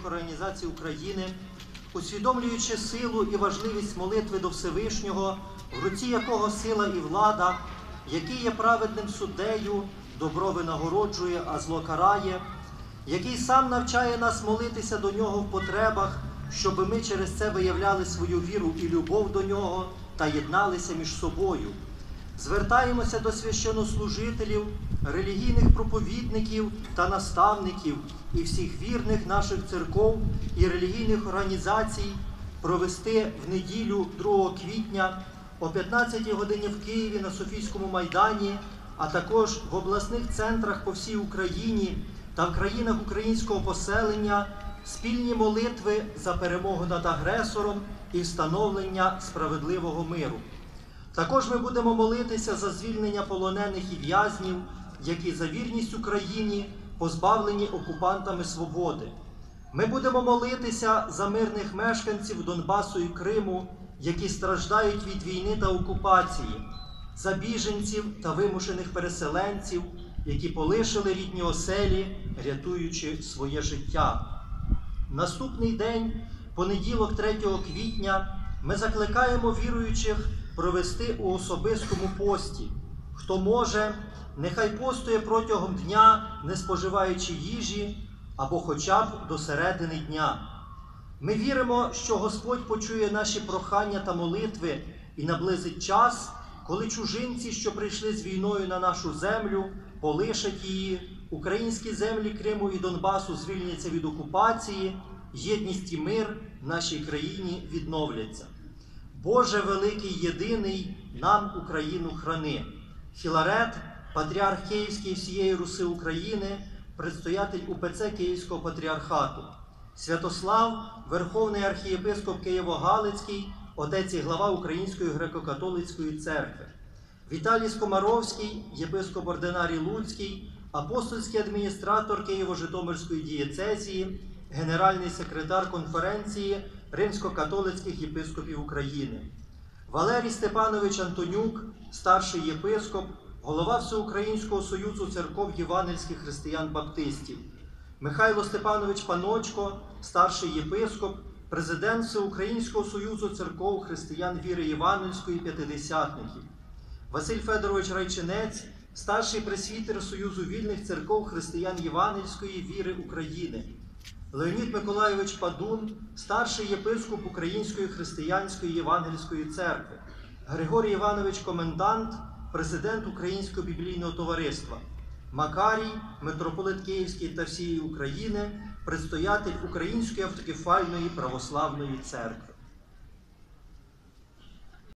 релігійних організацій України, усвідомлюючи силу і важливість молитви до Всевишнього, в руці якого сила і влада, який є праведним суддею, добро винагороджує, а зло карає, який сам навчає нас молитися до нього в потребах, щоб ми через це виявляли свою віру і любов до нього та єдналися між собою. Звертаємося до священнослужителів, релігійних проповідників та наставників і всіх вірних наших церков і релігійних організацій провести в неділю 2 квітня о 15 годині в Києві на Софійському майдані, а також в обласних центрах по всій Україні та в країнах українського поселення спільні молитви за перемогу над агресором і встановлення справедливого миру. Також ми будемо молитися за звільнення полонених і в'язнів, які за вірність Україні позбавлені окупантами свободи. Ми будемо молитися за мирних мешканців Донбасу і Криму, які страждають від війни та окупації, за біженців та вимушених переселенців, які полишили рідні оселі, рятуючи своє життя. Наступний день, понеділок, 3 квітня, ми закликаємо віруючих провести у особистому пості. Хто може, нехай постує протягом дня, не споживаючи їжі або хоча б до середини дня. Ми віримо, що Господь почує наші прохання та молитви і наблизить час, коли чужинці, що прийшли з війною на нашу землю, полишать її, українські землі Криму і Донбасу звільняться від окупації, єдність і мир в нашій країні відновляться. Боже великий єдиний, нам Україну храни. Філарет, патріарх Київський всієї Руси України, предстоятель УПЦ Київського патріархату. Святослав, Верховний архієпископ Києво-Галицький, отець і глава Української греко-католицької церкви. Віталій Скомаровський, єпископ ординарій Луцький, апостольський адміністратор Києво-Житомирської дієцезії, генеральний секретар конференції Римсько-католицьких єпископів України. Валерій Степанович Антонюк, старший єпископ, голова Всеукраїнського союзу церков євангельських християн-баптистів. Михайло Степанович Паночко, старший єпископ, президент Всеукраїнського союзу церков християн віри Євангельської п'ятидесятників. Василь Федорович Райчинець, старший пресвітер Союзу вільних церков християн Євангельської віри України. Леонід Миколайович Падун, старший єпископ Української християнської євангельської церкви, Григорій Іванович Комендант, президент Українського біблійного товариства, Макарій, митрополит Київський та всієї України, предстоятель Української автокефальної православної церкви.